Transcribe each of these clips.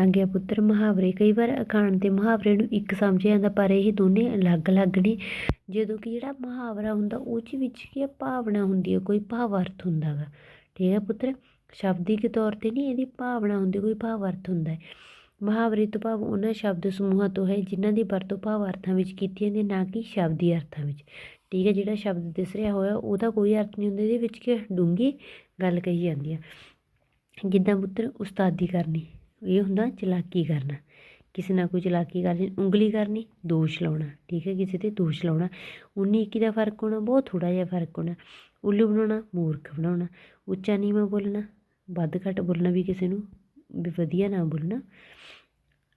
ਆਗਿਆ ਪੁੱਤਰ ਮੁਹਾਵਰੇ ਕਈ ਵਾਰ ਅਖਾਣ ਤੇ ਮੁਹਾਵਰੇ ਨੂੰ ਇੱਕ ਸਮਝਿਆ ਜਾਂਦਾ, ਪਰ ਇਹ ਦੋਨੇ ਅਲੱਗ-ਅਲੱਗ ਨੇ। ਜਦੋਂ ਕਿ ਜਿਹੜਾ ਮੁਹਾਵਰਾ ਹੁੰਦਾ, ਉਹ 'ਚ ਵਿੱਚ ਕੀ ਭਾਵਨਾ ਹੁੰਦੀ ਹੈ ਕੋਈ ਭਾਵ ਅਰਥ ਹੁੰਦਾ ਗਾ ਠੀਕ ਹੈ ਪੁੱਤਰ? ਸ਼ਬਦਿਕ ਤੌਰ ਤੇ ਨਹੀਂ ਇਹਦੀ ਭਾਵਨਾ ਹੁੰਦੀ, ਕੋਈ ਭਾਵ ਅਰਥ ਹੁੰਦਾ ਹੈ ਮੁਹਾਵਰੇ ਤੋਂ ਭਾਵ ਉਹਨਾਂ ਸ਼ਬਦ ਸਮੂਹਾਂ ਤੋਂ ਹੈ, ਜਿਨ੍ਹਾਂ ਦੀ ਵਰਤੋਂ ਭਾਵ ਅਰਥਾਂ ਵਿੱਚ ਕੀਤੀ ਜਾਂਦੀ ਹੈ, ਨਾ ਕਿ ਸ਼ਬਦੀ ਅਰਥਾਂ ਵਿੱਚ। ਠੀਕ ਹੈ ਜਿਹੜਾ ਸ਼ਬਦ ਦਿਸ ਰਿਹਾ ਹੋਇਆ, ਉਹਦਾ ਕੋਈ ਅਰਥ ਨਹੀਂ ਹੁੰਦਾ, ਇਹਦੇ ਵਿੱਚ ਕਿ ਡੂੰਗੀ ਗੱਲ ਕਹੀ ਜਾਂਦੀ ਹੈ ਜਿੱਦਾਂ ਪੁੱਤਰ, ਉਸਤਾਦੀ ਕਰਨੀ। ਇਹ ਹੁੰਦਾ ਚਲਾਕੀ ਕਰਨਾ। ਕਿਸੇ ਨਾਲ ਕੋਈ ਚਲਾਕੀ ਕਰਨੀ ਉਂਗਲੀ ਕਰਨੀ, ਦੋਸ਼ ਲਾਉਣਾ, ਠੀਕ ਹੈ? ਕਿਸੇ ਤੇ ਦੋਸ਼ ਲਾਉਣਾ 19 21 ਦਾ ਫ਼ਰਕ ਹੋਣਾ, ਬਹੁਤ ਥੋੜਾ ਜਿਹਾ ਫ਼ਰਕ ਹੋਣਾ। ਉੱਲੂ ਬਣਾਉਣਾ, ਮੂਰਖ ਬਣਾਉਣਾ, ਉੱਚਾ ਨੀਵਾਂ ਬੋਲਣਾ, ਵੱਧ ਘੱਟ ਬੋਲਣਾ ਵੀ ਕਿਸੇ ਨੂੰ, ਵੀ ਵਧੀਆ ਨਾ ਬੋਲਣਾ।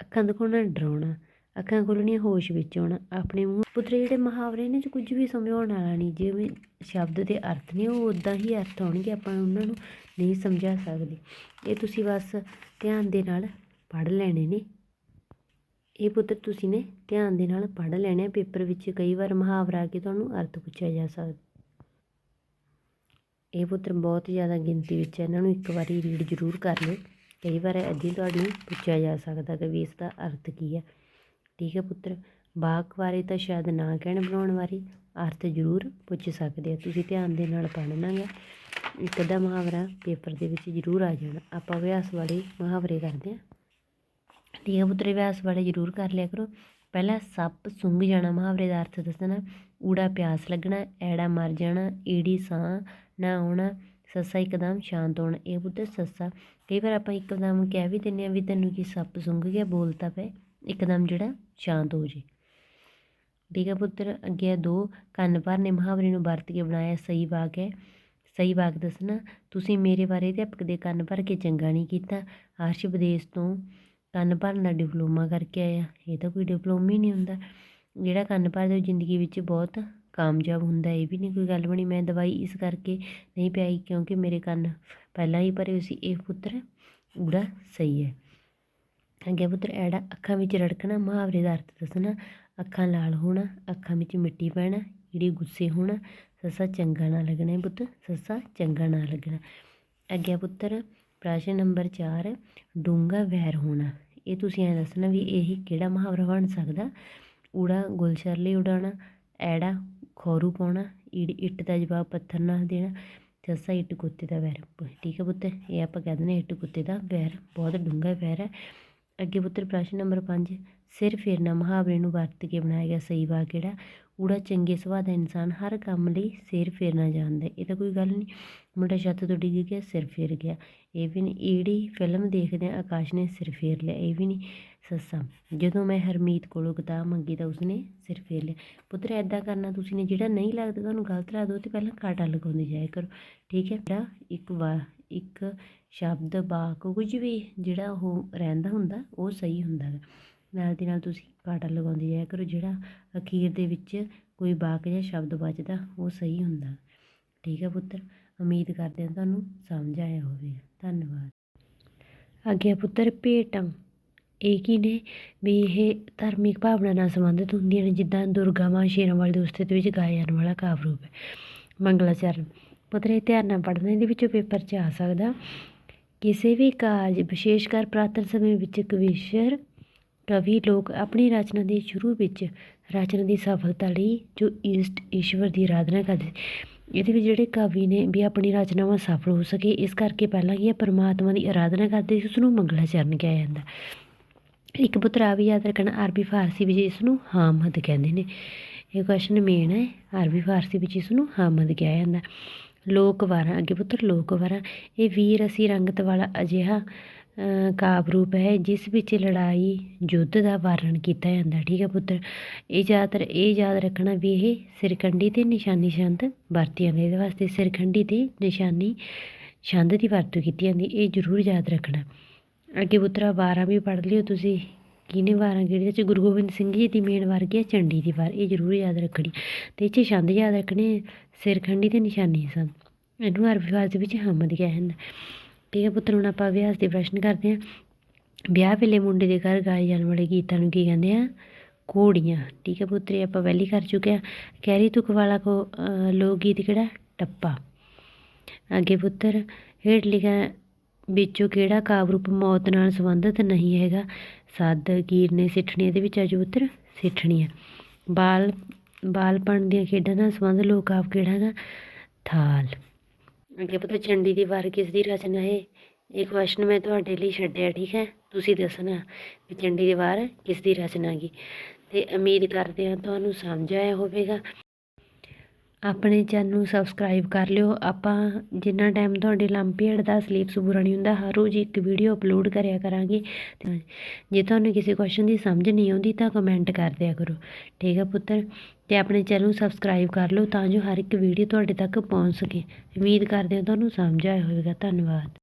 ਅੱਖਾਂ ਦਿਖਾਉਣਾ, ਡਰਾਉਣਾ ਅੱਖਾਂ ਖੋਲ੍ਹਣੀਆਂ ਹੋਸ਼ ਵਿੱਚ ਆਉਣਾ ਆਪਣੇ ਮੂੰਹ ਪੁੱਤਰ ਜਿਹੜੇ ਮੁਹਾਵਰੇ ਨੇ ਚ ਕੁਝ ਵੀ ਸਮਝਾਉਣ ਵਾਲਾ ਨਹੀਂ, ਜਿਵੇਂ ਸ਼ਬਦ ਦੇ ਅਰਥ ਨੇ, ਉਹ ਉਦਾਂ ਹੀ ਅਰਥ ਆਉਣਗੇ, ਆਪਾਂ ਉਹਨਾਂ ਨੂੰ ਨਹੀਂ ਸਮਝਾ ਸਕਦੇ। ਇਹ ਤੁਸੀਂ ਬਸ ਧਿਆਨ ਦੇ ਨਾਲ ਪੜ੍ਹ ਲੈਣੇ ਨੇ। ਇਹ ਪੁੱਤਰ ਤੁਸੀਂ ਨੇ, ਧਿਆਨ ਦੇ ਨਾਲ ਪੜ੍ਹ ਲੈਣੇ ਆ। ਪੇਪਰ ਵਿੱਚ ਕਈ ਵਾਰ ਮੁਹਾਵਰਾ ਕੇ ਤੁਹਾਨੂੰ ਅਰਥ ਪੁੱਛਿਆ ਜਾ ਸਕਦਾ। ਇਹ ਪੁੱਤਰ ਬਹੁਤ ਜ਼ਿਆਦਾ ਗਿਣਤੀ ਵਿੱਚ ਇਹਨਾਂ ਨੂੰ ਇੱਕ ਵਾਰੀ ਰੀਡ ਜ਼ਰੂਰ ਕਰ ਲਓ। ਕਈ ਵਾਰ ਅੱਧੀ ਤੁਹਾਨੂੰ ਪੁੱਛਿਆ ਜਾ ਸਕਦਾ ਕਿ ਵੀ ਇਸ ਦਾ ਅਰਥ ਕੀ ਹੈ ਠੀਕ ਹੈ ਪੁੱਤਰ, ਵਾਕ ਬਾਰੇ ਤਾਂ ਸ਼ਾਇਦ ਨਾ ਕਹਿਣ ਬਣਾਉਣ ਬਾਰੇ ਅਰਥ ਜ਼ਰੂਰ ਪੁੱਛ ਸਕਦੇ ਹੋ ਤੁਸੀਂ ਧਿਆਨ ਦੇ ਨਾਲ ਪੜ੍ਹਨਾ ਗਾ। ਇੱਕ ਅੱਧਾ ਮੁਹਾਵਰਾ ਪੇਪਰ ਦੇ ਵਿੱਚ ਜ਼ਰੂਰ ਆ ਜਾਣਾ, ਆਪਾਂ ਅਭਿਆਸ ਵਾਲੇ ਮੁਹਾਵਰੇ ਕਰਦੇ ਹਾਂ। ਠੀਕ ਹੈ ਪੁੱਤਰ, ਅਭਿਆਸ ਵਾਲੇ ਜ਼ਰੂਰ ਕਰ ਲਿਆ ਕਰੋ। ਪਹਿਲਾ ਸੱਪ ਸੁੰਘ ਜਾਣਾ ਮੁਹਾਵਰੇ ਦਾ ਅਰਥ ਦੱਸਣਾ, ਊੜਾ ਪਿਆਸ ਲੱਗਣਾ, ਐੜਾ ਮਰ ਜਾਣਾ, ਈੜੀ ਸਾਹ ਨਾ ਆਉਣਾ, ਸੱਸਾ ਇੱਕਦਮ ਸ਼ਾਂਤ ਹੋਣਾ। ਇਹ ਪੁੱਤਰ ਸੱਸਾ, ਕਈ ਵਾਰ ਆਪਾਂ ਇੱਕਦਮ ਕਹਿ ਵੀ ਦਿੰਦੇ ਆ ਵੀ ਤੈਨੂੰ ਕੀ ਸੱਪ ਸੁੰਘ ਗਿਆ, ਬੋਲਤਾ ਪਏ ਇੱਕਦਮ ਜਿਹੜਾ ਸ਼ਾਂਤ ਹੋ ਜੇ। ਠੀਕ ਹੈ ਪੁੱਤਰ, ਅੱਗੇ ਦੋ। ਕੰਨ ਭਰ ਨੇ ਮੁਹਾਵਰੇ ਨੂੰ ਵਰਤ ਕੇ ਬਣਾਇਆ ਸਹੀ ਵਾਕ ਹੈ। ਸਹੀ ਵਾਕ ਦੱਸਣਾ, ਤੁਸੀਂ ਮੇਰੇ ਬਾਰੇ ਅਧਿਆਪਕ ਦੇ ਕੰਨ ਭਰ ਕੇ ਚੰਗਾ ਨਹੀਂ ਕੀਤਾ। ਹਰਸ਼ ਵਿਦੇਸ਼ ਤੋਂ ਕੰਨ ਭਰਨ ਦਾ ਡਿਪਲੋਮਾ ਕਰਕੇ ਆਇਆ। ਇਹ ਤਾਂ ਕੋਈ ਡਿਪਲੋਮਾ ਹੀ ਨਹੀਂ ਹੁੰਦਾ। ਜਿਹੜਾ ਕੰਨ ਭਰਦਾ ਉਹ ਜ਼ਿੰਦਗੀ ਵਿੱਚ ਬਹੁਤ ਕਾਮਯਾਬ ਹੁੰਦਾ, ਇਹ ਵੀ ਨਹੀਂ ਕੋਈ ਗੱਲ ਬਣੀ, ਮੈਂ ਦਵਾਈ ਇਸ ਕਰਕੇ ਨਹੀਂ ਪਿਆਈ ਕਿਉਂਕਿ ਮੇਰੇ ਕੰਨ ਪਹਿਲਾਂ ਹੀ ਭਰੇ ਸੀ। ਇਹ ਪੁੱਤਰ ਉੜਾ ਸਹੀ ਹੈ। ਅੱਗੇ ਪੁੱਤਰ ਐੜਾ ਅੱਖਾਂ ਵਿੱਚ ਰੜਕਣਾ ਮੁਹਾਵਰੇ ਦਾ ਅਰਥ ਦੱਸਣਾ, ਅੱਖਾਂ ਲਾਲ ਹੋਣਾ, ਅੱਖਾਂ ਵਿੱਚ ਮਿੱਟੀ ਪੈਣਾ, ਈੜੀ ਗੁੱਸੇ ਹੋਣਾ, ਸੱਸਾ ਚੰਗਾ ਨਾ ਲੱਗਣਾ ਪੁੱਤ, ਸੱਸਾ ਚੰਗਾ ਨਾ ਲੱਗਣਾ। ਅੱਗੇ ਪੁੱਤਰ, ਪ੍ਰਸ਼ਨ ਨੰਬਰ 4 ਡੂੰਗਾ ਵੈਰ ਹੋਣਾ। ਇਹ ਤੁਸੀਂ ਐ ਦੱਸਣਾ ਵੀ ਇਹ ਕਿਹੜਾ ਮੁਹਾਵਰਾ ਬਣ ਸਕਦਾ? ਊੜਾ ਗੁਲਸ਼ਰ ਲਈ ਉਡਾਣਾ ਐੜਾ ਖੋਰੂ ਪਾਉਣਾ, ਈੜ ਇੱਟ ਦਾ ਜਵਾਬ ਪੱਥਰ ਨਾਲ ਦੇਣਾ, ਸੱਸਾ ਇੱਟ ਕੁੱਤੇ ਦਾ ਵੈਰ। ਠੀਕ ਹੈ ਪੁੱਤ, ਇਹ ਆਪਾਂ ਕਹਿ ਦਿੰਦੇ ਇੱਟ ਕੁੱਤੇ ਦਾ ਵੈਰ, ਬਹੁਤ ਡੂੰਘਾ ਵੈਰ ਹੈ। ਅੱਗੇ ਪੁੱਤਰ ਪ੍ਰਸ਼ਨ ਨੰਬਰ 5 ਸਿਰ ਫੇਰਨਾ ਮੁਹਾਵਰੇ ਨੂੰ ਵਰਤ ਕੇ ਬਣਾਇਆ ਗਿਆ ਸਹੀ ਵਾਕ ਕਿਹੜਾ? ਊੜਾ ਚੰਗੇ ਸੁਭਾਅ ਦਾ ਇਨਸਾਨ ਹਰ ਕੰਮ ਲਈ ਸਿਰ ਫੇਰਨਾ ਜਾਣਦਾ ਇਹ ਤਾਂ ਕੋਈ ਗੱਲ ਨਹੀਂ। ਮੁੰਡਾ ਛੱਤ ਤੋਂ ਡਿੱਗ ਗਿਆ, ਸਿਰ ਫੇਰ ਗਿਆ। ਇਹ ਵੀ ਨਹੀਂ। ਈੜੀ ਫਿਲਮ ਦੇਖਦੇ ਆ ਆਕਾਸ਼ ਨੇ ਸਿਰ ਫੇਰ ਲਿਆ। ਇਹ ਵੀ ਨਹੀਂ। ਸੱਸਾ, ਜਦੋਂ ਮੈਂ ਹਰਮੀਤ ਕੋਲੋਂ ਕਿਤਾਬ ਮੰਗੀ ਤਾਂ ਉਸਨੇ ਸਿਰ ਫੇਰ ਲਿਆ। ਪੁੱਤਰ ਐਦਾਂ ਕਰਨਾ ਤੁਸੀਂ ਨੇ ਜਿਹੜਾ ਨਹੀਂ ਲੱਗਦਾ, ਤੁਹਾਨੂੰ ਗਲਤ ਲੱਗਦਾ, ਉਹ ਤੇ ਪਹਿਲਾਂ ਕਾਟਾ ਲਗਾਉਂਦੇ ਜਾਇਆ ਕਰੋ। ਠੀਕ ਹੈ? ਜਿਹੜਾ ਇੱਕ ਵਾ ਇੱਕ ਸ਼ਬਦ ਵਾਕ ਕੁਝ ਵੀ ਜਿਹੜਾ ਉਹ ਰਹਿੰਦਾ ਹੁੰਦਾ, ਉਹ ਸਹੀ ਹੁੰਦਾ ਗਾ। ਨਾਲ ਦੀ ਨਾਲ ਤੁਸੀਂ ਕਾਟਾ ਲਗਾਉਂਦੇ ਜਾਇਆ ਕਰੋ, ਜਿਹੜਾ ਅਖੀਰ ਦੇ ਵਿੱਚ ਕੋਈ ਵਾਕ ਜਾਂ ਸ਼ਬਦ ਬਚਦਾ ਉਹ ਸਹੀ ਹੁੰਦਾ। ਠੀਕ ਹੈ ਪੁੱਤਰ, ਉਮੀਦ ਕਰਦੇ ਹਾਂ ਤੁਹਾਨੂੰ ਸਮਝ ਆਇਆ ਹੋਵੇਗਾ ਧੰਨਵਾਦ। ਅੱਗੇ ਪੁੱਤਰ, ਭੇਟਾਂ। ਇਹ ਕੀ ਨੇ? ਵੀ ਇਹ ਧਾਰਮਿਕ ਭਾਵਨਾ ਨਾਲ ਸੰਬੰਧਿਤ ਹੁੰਦੀਆਂ ਨੇ, ਜਿੱਦਾਂ ਦੁਰਗਾ ਮਾਂ ਸ਼ੇਰਾਂ ਵਾਲੇ ਦੇ ਉਸਤਤ ਵਿੱਚ ਗਾਇਆ ਜਾਣ ਵਾਲਾ ਕਾਵਿ ਰੂਪ ਹੈ। ਮੰਗਲਾਚਰਨ। ਪੁੱਤਰ ਇਹ ਧਿਆਨ ਨਾਲ ਪੜ੍ਹਨਾ, ਇਹਦੇ ਵਿੱਚੋਂ ਪੇਪਰ 'ਚ ਆ ਸਕਦਾ। ਕਿਸੇ ਵੀ ਕਾਰਜ, ਵਿਸ਼ੇਸ਼ ਕਰ ਪ੍ਰਾਤਨ ਸਮੇਂ ਵਿੱਚ ਕਵੀਸ਼ਰ, ਕਵੀ ਲੋਕ ਆਪਣੀ ਰਚਨਾ ਦੇ ਸ਼ੁਰੂ ਵਿੱਚ ਰਚਨਾ ਦੀ ਸਫਲਤਾ ਲਈ ਜੋ ਈਸਟ ਈਸ਼ਵਰ ਦੀ ਆਰਾਧਨਾ ਕਰਦੇ। ਇਹਦੇ ਵਿੱਚ ਜਿਹੜੇ ਕਵੀ ਨੇ ਵੀ ਆਪਣੀ ਰਚਨਾਵਾਂ ਸਫਲ ਹੋ ਸਕੇ, ਇਸ ਕਰਕੇ ਪਹਿਲਾਂ ਕੀ ਹੈ ਪਰਮਾਤਮਾ ਦੀ ਆਰਾਧਨਾ ਕਰਦੇ ਸੀ ਉਸ ਨੂੰ ਮੰਗਲਾਚਰਨ ਕਿਹਾ ਜਾਂਦਾ। ਇੱਕ ਪੁੱਤਰ ਆ ਵੀ ਯਾਦ ਰੱਖਣਾ, ਅਰਬੀ ਫਾਰਸੀ ਵਿੱਚ ਇਸ ਨੂੰ ਹਾਮਦ ਕਹਿੰਦੇ ਨੇ। ਇਹ ਕੁਐਸਚਨ ਮੇਨ ਹੈ, ਅਰਬੀ ਫਾਰਸੀ ਵਿੱਚ ਇਸ ਨੂੰ ਹਾਮਦ ਕਿਹਾ ਜਾਂਦਾ। ਲੋਕ ਵਾਰਾਂ, ਅੱਗੇ ਪੁੱਤਰ ਲੋਕ ਵਾਰਾਂ। ਇਹ ਵੀਰ ਅਸੀਂ ਰੰਗਤ ਵਾਲਾ ਅਜਿਹਾ ਕਾਵਿ ਰੂਪ ਹੈ, ਜਿਸ ਵਿੱਚ ਲੜਾਈ, ਯੁੱਧ ਦਾ ਵਰਣਨ ਕੀਤਾ ਜਾਂਦਾ, ਠੀਕ ਹੈ ਪੁੱਤਰ? ਇਹ ਜ਼ਿਆਦਾਤਰ, ਇਹ ਯਾਦ ਰੱਖਣਾ ਵੀ ਇਹ ਸਿਰਕੰਡੀ ਤੇ ਨਿਸ਼ਾਨੀ ਛੰਦ ਵਰਤੀ ਜਾਂਦੀ ਇਹਦੇ ਵਾਸਤੇ ਸਿਰਖੰਡੀ ਤੇ ਨਿਸ਼ਾਨੀ ਛੰਦ ਦੀ ਵਰਤੋਂ ਕੀਤੀ ਜਾਂਦੀ, ਇਹ ਜ਼ਰੂਰ ਯਾਦ ਰੱਖਣਾ। ਅੱਗੇ ਪੁੱਤਰਾ, ਵਾਰਾਂ ਵੀ ਪੜ੍ਹ ਲਿਓ ਤੁਸੀਂ, ਕਿਹਨੇ ਵਾਰਾਂ, ਕਿਹੜੇ ਚ ਗੁਰੂ ਗੋਬਿੰਦ ਸਿੰਘ ਜੀ ਦੀ ਮੇਨ ਵਾਰ ਕੀ ਹੈ? ਚੰਡੀ ਦੀ ਵਾਰ, ਇਹ ਜ਼ਰੂਰ ਯਾਦ ਰੱਖਣੀ। ਤੇ ਇਹ 'ਚ ਛੰਦ ਯਾਦ ਰੱਖਣੇ ਸਿਰਖੰਡੀ ਤੇ ਨਿਸ਼ਾਨੀ ਸਨ ਇਹਨੂੰ ਅਰਬੀ ਫਾਰਸੀ ਵਿੱਚ ਹਮਦ ਕਿਹਾ ਜਾਂਦਾ ਠੀਕ ਹੈ ਪੁੱਤਰ, ਹੁਣ ਆਪਾਂ ਅਭਿਆਸ ਦੇ ਪ੍ਰਸ਼ਨ ਕਰਦੇ ਹਾਂ। ਵਿਆਹ ਵੇਲੇ ਮੁੰਡੇ ਦੇ ਘਰ ਗਾਏ ਜਾਣ ਵਾਲੇ ਗੀਤਾਂ ਨੂੰ ਕੀ ਕਹਿੰਦੇ ਆ? ਕੋੜੀਆਂ ਠੀਕ ਹੈ ਪੁੱਤਰੇ, ਆਪਾਂ ਵੈਲੀ ਕਰ ਚੁੱਕੇ ਆ ਕਹਿਰੀ ਤੁਕ ਵਾਲਾ ਕੋ ਲੋਕ ਗੀਤ ਕਿਹੜਾ ਟੱਪਾ। ਅੱਗੇ ਪੁੱਤਰ, ਹੇਠ ਲਿਖਿਆ ਵਿੱਚੋਂ ਕਿਹੜਾ ਕਾਵਿ ਰੂਪ ਮੌਤ ਨਾਲ ਸੰਬੰਧਿਤ ਨਹੀਂ ਹੈਗਾ? ਸੱਦ ਕੀਰਨੇ ਸਿੱਠਣੀ ਦੇ ਵਿੱਚ ਆਜੂ ਪੁੱਤਰ? ਸਿੱਠਣੀ ਹੈ। ਬਾਲ, ਬਾਲਪਣ ਦੀਆਂ ਖੇਡਾਂ ਨਾਲ ਸੰਬੰਧ ਲੋਕ ਕਾਵਿ ਕਿਹੜਾ ਹੈਗਾ? ਥਾਲ। ਅੱਗੇ ਪਤਾ ਚੰਡੀ ਦੀ ਵਾਰ ਕਿਸ ਦੀ ਰਚਨਾ ਹੈ ਇਹ ਕੁਐਸਚਨ ਮੈਂ ਤੁਹਾਡੇ ਲਈ ਛੱਡਿਆ, ਠੀਕ ਹੈ? ਤੁਸੀਂ ਦੱਸਣਾ ਵੀ ਚੰਡੀ ਦੀ ਵਾਰ ਕਿਸ ਦੀ ਰਚਨਾ ਹੈਗੀ ਤੇ ਉਮੀਦ ਕਰਦੇ ਹਾਂ ਤੁਹਾਨੂੰ ਸਮਝ ਆਇਆ ਹੋਵੇਗਾ। ਆਪਣੇ ਚੈਨਲ ਨੂੰ ਸਬਸਕ੍ਰਾਈਬ ਕਰ ਲਿਓ। ਆਪਾਂ ਜਿੰਨਾ ਟਾਈਮ ਤੁਹਾਡੇ ਲੰਪੀਅਡ ਦਾ ਸਿਲੇਬਸ ਪੂਰਾ ਨਹੀਂ ਹੁੰਦਾ, ਹਰ ਰੋਜ਼ ਇੱਕ ਵੀਡੀਓ ਅਪਲੋਡ ਕਰਿਆ ਕਰਾਂਗੇ। ਜੇ ਤੁਹਾਨੂੰ ਕਿਸੇ ਕੁਐਸਚਨ ਦੀ ਸਮਝ ਨਹੀਂ ਆਉਂਦੀ ਤਾਂ ਕਮੈਂਟ ਕਰ ਦਿਆ ਕਰੋ। ਠੀਕ ਹੈ ਪੁੱਤਰ? ਤੇ ਆਪਣੇ ਚੈਨਲ ਨੂੰ ਸਬਸਕ੍ਰਾਈਬ ਕਰ ਲਓ ਤਾਂ ਜੋ ਹਰ ਇੱਕ ਵੀਡੀਓ ਤੁਹਾਡੇ ਤੱਕ ਪਹੁੰਚ ਸਕੇ। ਉਮੀਦ ਕਰਦੇ ਹਾਂ ਤੁਹਾਨੂੰ ਸਮਝ ਆਇਆ ਹੋਵੇਗਾ। ਧੰਨਵਾਦ।